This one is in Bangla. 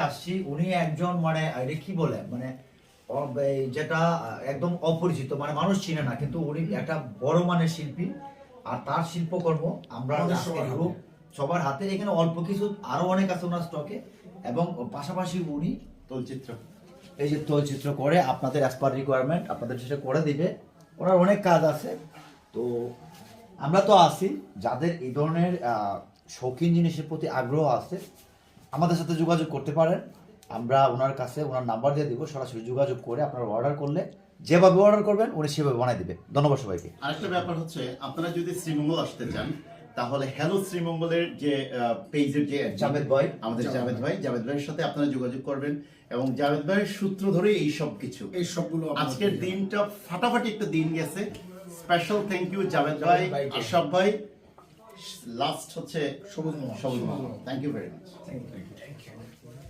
আসছি উনি একজন মানে এটা কি বলে মানে যেটা একদম অপরিচিত মানে মানুষ চিনে না কিন্তু উনি একটা বড় মানের শিল্পী আর তার শিল্পকর্ম আমরা সবার হাতে। এখানে অল্প কিছু আরও অনেক আছে ওনার স্টকে এবং পাশাপাশি উনি চলচ্চিত্র এই যে তৈলচিত্র করে আপনাদের অ্যাজ পার রিকোয়ারমেন্ট আপনাদের সেটা করে দিবে ওনার অনেক কাজ আছে তো আমরা তো আছি যাদের এই ধরনের আহ, শৌখিন জিনিসের প্রতি আগ্রহ আছে আমাদের সাথে যোগাযোগ করতে পারেন। আমরা ওনার কাছে ওনার নাম্বার দিয়ে দিব সরাসরি যোগাযোগ করে আপনারা অর্ডার করলে যেভাবে অর্ডার করবেন উনি সেভাবে বানাই দিবে। ধন্যবাদ সবাইকে। আরেকটা ব্যাপার হচ্ছে আপনারা যদি শ্রীমঙ্গল আসতে চান তাহলে হ্যালো শ্রীমঙ্গলের যে পেজের যে জাভেদ ভাই। আমাদের জাভেদ ভাই। জাভেদ ভাইয়ের সাথে আপনারা যোগাযোগ করবেন এবং জাভেদ ভাইয়ের সূত্র ধরে এই সব কিছু। এই সবগুলো আজকের দিনটা ফাটাফাটি একটা দিন গেছে। স্পেশাল থ্যাংক ইউ জাভেদ ভাই। আশরাফ ভাই লাস্ট হচ্ছে Sabuj Mohan thank you very much thank you